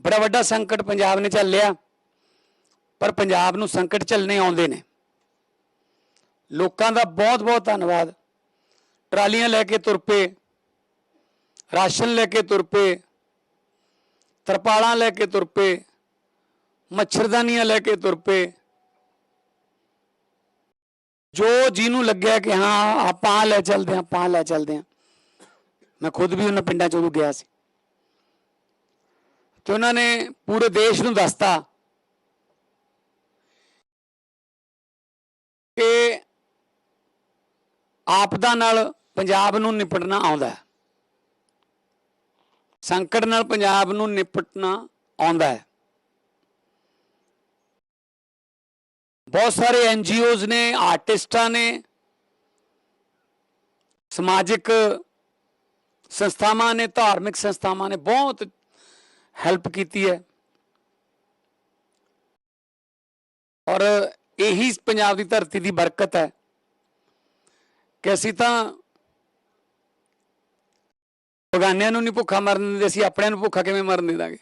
ਬੜਾ ਵੱਡਾ ਸੰਕਟ ਪੰਜਾਬ ਨੇ ਝੱਲਿਆ, ਪਰ ਪੰਜਾਬ ਨੂੰ ਸੰਕਟ ਝੱਲਣੇ ਆਉਂਦੇ ਨੇ। ਲੋਕਾਂ ਦਾ ਬਹੁਤ ਬਹੁਤ ਧੰਨਵਾਦ। ਟਰਾਲੀਆਂ ਲੈ ਕੇ ਤੁਰ ਪਏ, ਰਾਸ਼ਨ ਲੈ ਕੇ ਤੁਰ ਪਏ, ਤਰਪਾਲਾਂ ਲੈ ਕੇ ਤੁਰ ਪਏ, ਮੱਛਰਦਾਨੀਆਂ ਲੈ ਕੇ ਤੁਰ ਪਏ। ਜੋ ਜਿਹਨੂੰ ਲੱਗਿਆ ਕਿ ਹਾਂ, ਆਪਾਂ ਲੈ ਚੱਲਦੇ ਹਾਂ, ਆਪਾਂ ਲੈ ਚੱਲਦੇ ਹਾਂ। ਮੈਂ ਖੁਦ ਵੀ ਉਹਨਾਂ ਪਿੰਡਾਂ 'ਚੋਂ ਗਿਆ ਸੀ। ਤੇ ਉਹਨਾਂ ਨੇ ਪੂਰੇ ਦੇਸ਼ ਨੂੰ ਦੱਸਤਾ ਕਿ ਆਪਦਾ ਨਾਲ ਪੰਜਾਬ ਨੂੰ ਨਿਪਟਣਾ ਆਉਂਦਾ ਸੰਕਟ ਨਾਲ ਪੰਜਾਬ ਨੂੰ ਨਿਪਟਣਾ ਆਉਂਦਾ ਹੈ। ਬਹੁਤ ਸਾਰੇ ਐਨ ਐਨਜੀਓਜ਼ ਨੇ, ਆਰਟਿਸਟਾਂ ਨੇ, ਸਮਾਜਿਕ ਸੰਸਥਾਵਾਂ ਨੇ, ਧਾਰਮਿਕ ਸੰਸਥਾਵਾਂ ਨੇ, ਬਹੁਤ ਹੈਲਪ ਕੀਤੀ ਹੈ। ਔਰ ਇਹੀ ਪੰਜਾਬ ਦੀ ਧਰਤੀ ਦੀ ਬਰਕਤ ਹੈ ਕਿ ਅਸੀਂ ਤਾਂ ਬਗਾਨਿਆਂ ਨੂੰ ਨਹੀਂ ਭੁੱਖਾ ਮਰਨ ਦਿੰਦੇ, ਅਸੀਂ ਆਪਣਿਆਂ ਨੂੰ ਭੁੱਖਾ ਕਿਵੇਂ ਮਰਨ ਦੇ ਦਾਂਗੇ